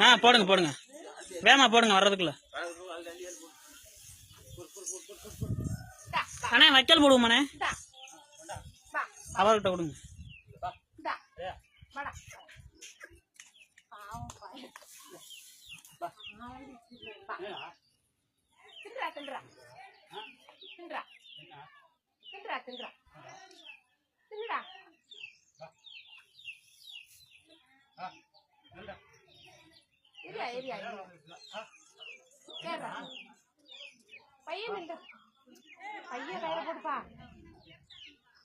ஆ போடுங்க போடுங்க வேமா போடுங்க வர்றதுக்குள்ள அண்ணே வைக்கல் போடுவோமாண்ணே அவர்கிட்ட கொடுங்க இந்தா பையன். இரியா இரியா கேட்றா. பையன் நின்று. பையன் கையில போடுப்பா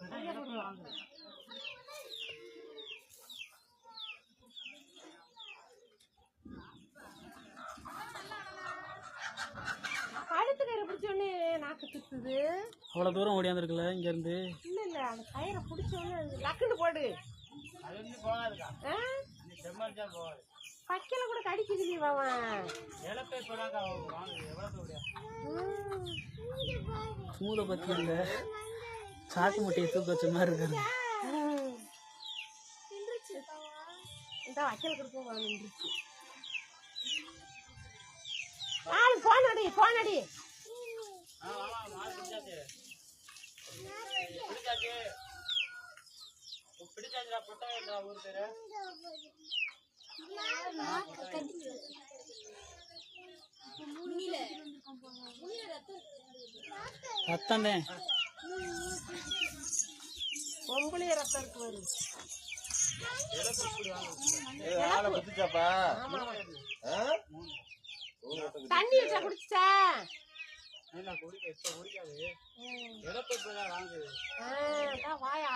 கையில போடுவா கழுத்து கயிறை பிடிச்சோடனே நாக்கு சுத்துது. அவ்வளோ தூரம் ஓடியாந்துருக்குல்ல இங்கேருந்து? இல்ல இல்ல அந்த கயிறை பிடிச்சோடனே லக்குன்னு போடு. ஆ? பக்கல கூட கடிக்குது நீ அவன் மூளை பற்றி இல்லை. சாக்கு முட்டையை தூக்க வச்ச மாதிரி இருக்காரு இந்த வைக்கல் ஆள் போன் அடி போன் அடி. ரத்தம் தான். பொம்பளை ரத்தம் இருக்கு பாரு. ஆளை குத்திச்சாப்பா? தண்ணி வச்சா குடிச்சா? வாயா.